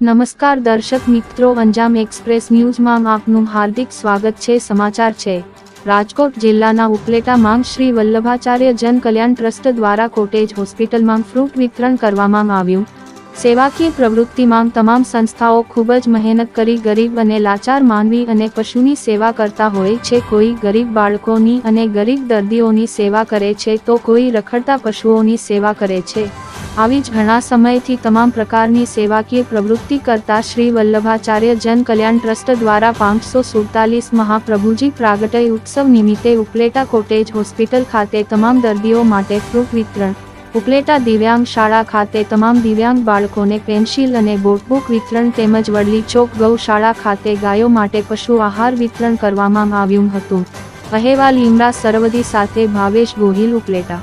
નમસ્કાર દર્શક મિત્રો અંજામ એક્સપ્રેસ ન્યૂઝમાં આપનું હાર્દિક સ્વાગત છે, સમાચાર છે. રાજકોટ જિલ્લાના ઉપલેટા માંગ શ્રી વલ્લભાચાર્ય જન કલ્યાણ ટ્રસ્ટ દ્વારા કોટેજ હોસ્પિટલમાં ફ્રૂટ વિતરણ કરવામાં આવ્યું. સેવાકીય પ્રવૃત્તિમાં તમામ સંસ્થાઓ ખૂબ જ મહેનત કરી ગરીબ અને લાચાર માનવી અને પશુની સેવા કરતા હોય છે. કોઈ ગરીબ બાળકોની અને ગરીબ દર્દીઓની સેવા કરે છે તો કોઈ રખડતા પશુઓની સેવા કરે છે. આવી જ ઘણા સમયથી તમામ પ્રકારની સેવાકીય પ્રવૃત્તિ કરતા શ્રી વલ્લભાચાર્ય જન કલ્યાણ ટ્રસ્ટ દ્વારા પાંચસો સુડતાલીસ મહાપ્રભુજી પ્રાગટય ઉત્સવ નિમિત્તે ઉપલેટા કોટેજ હોસ્પિટલ ખાતે તમામ દર્દીઓ માટે ફ્રૂટ વિતરણ. ઉપલેટા દિવ્યાંગ શાળા ખાતે તમામ દિવ્યાંગ બાળકોને પેન્સિલ અને બોટબુક વિતરણ તેમજ વડલી ચોક ગૌશાળા ખાતે ગાયો માટે પશુ આહાર વિતરણ કરવામાં આવ્યું હતું. અહેવાલ ઇમરા સરવદી સાથે ભાવેશ ગોહિલ ઉપલેટા.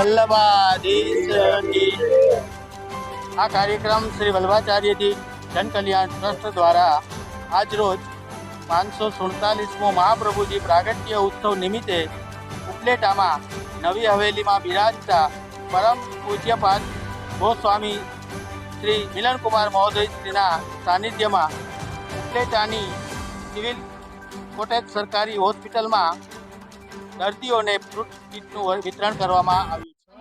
શ્રી આ કાર્યક્રમ શ્રી વલ્લભાચાર્યજી જનકલ્યાણ ટ્રસ્ટ દ્વારા આજરોજ પાંચસો સુડતાલીસમો મહાપ્રભુજી પ્રાગટ્ય ઉત્સવ નિમિત્તે ઉપલેટામાં નવી હવેલીમાં બિરાજતા પરમ પૂજ્યપાદ ગોસ્વામી શ્રી મિલનકુમાર મહોદયશ્રીના સાનિધ્યમાં ઉપલેટાની સિવિલ કોટેજ સરકારી હોસ્પિટલમાં દર્દીઓને ફ્રૂટ કીટનું વિતરણ કરવામાં આવ્યું.